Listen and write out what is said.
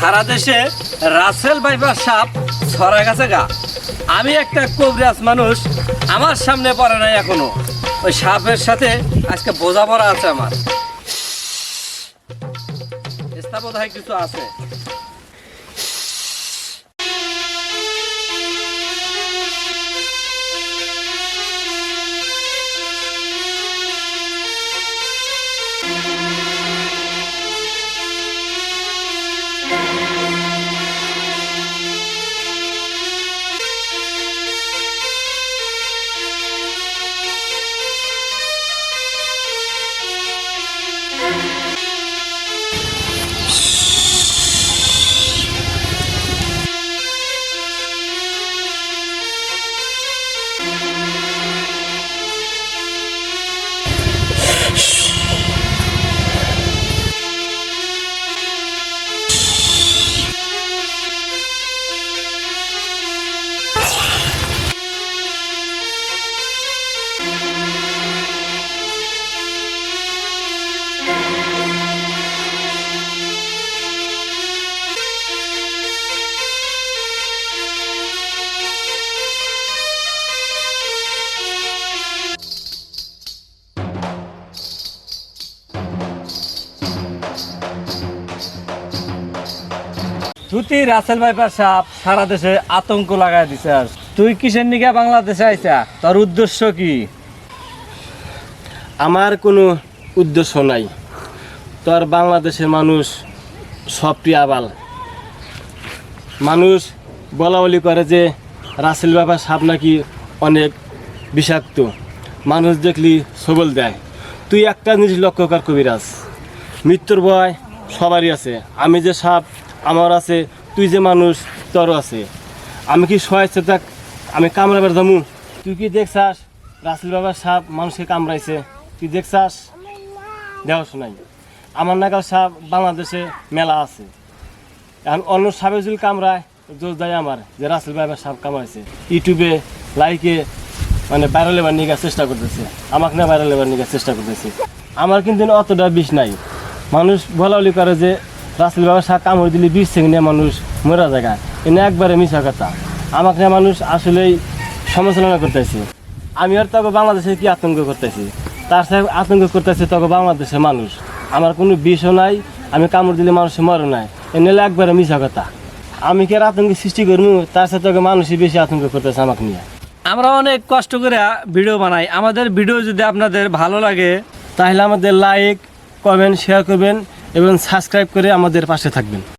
সারা দেশে রাসেল বাইবার সাপ ছড়া গেছে গা। আমি একটা কবিরাজ মানুষ, আমার সামনে পড়ে নাই এখনও। ওই সাপের সাথে আজকে বোঝা পড়া আছে আমার। হয় কিছু আছে। তুই রাসেল ভাইপার সাপ সারা দেশে আতঙ্ক লাগাই দিছে আর তুই কিসের নিকে বাংলাদেশে আইসা তোর উদ্দেশ্য কি? আমার কোনো উদ্দেশ্য নাই। তোর বাংলাদেশের মানুষ সবটি আবাল। মানুষ বলা বলি করে যে রাসেল বাবা সাপ নাকি অনেক বিষাক্ত। মানুষ দেখলি সবল দেয়। তুই একটা জিনিস লক্ষ্য কর কবিরাজ। মৃত্যুর ভয় সবারই আছে। আমি যে সাপ আমার আছে, তুই যে মানুষ তোরও আছে। আমি কি সহায়তা আমি কামড়াবার যামু তুই কি দেখছাস? রাসেল বাবার সাপ মানুষকে কামড়াইছে। তুই দেখছাস? দেওয়া শোনাই। আমার নাগাল সাপ বাংলাদেশে মেলা আছে। এখন অন্য সাপে যদি কামড়ায় জোর দেয় আমার যে রাসেল বাবার সাপ কামড়াইছে। ইউটিউবে লাইকে মানে ভাইরাল লেবার নিয়ে চেষ্টা করতেছে। আমাকে না ভাইরাল লেবার নিয়ে চেষ্টা করতেছে। আমার কিন্তু অতটা বিষ নাই। মানুষ বলা বলি করে যে রাসেল বাবার সাপ কামড় দিলে বিষ থেকে নিয়ে মানুষ মরা জায়গা এনে একবারে মিশা কথা। আমাকে মানুষ আসলেই সমালোচনা করতেছে। আমি আর তখন বাংলাদেশে কি আতঙ্ক করতেছি? তার সাথে আতঙ্ক করতেছে তখন বাংলাদেশের মানুষ। আমার কোনো বিষও নাই, আমি কামড় দিলে মানুষের মরে নাই। এনে একবারে মিশা কথা। আমি কি আর আতঙ্ক সৃষ্টি করব? তার সাথে তখন মানুষই বেশি আতঙ্ক করতেছে আমাকে নিয়ে। আমরা অনেক কষ্ট করে ভিডিও বানাই। আমাদের ভিডিও যদি আপনাদের ভালো লাগে, তাহলে আমাদের লাইক কমেন্ট শেয়ার করবেন এবং সাবস্ক্রাইব করে আমাদের পাশে থাকবেন।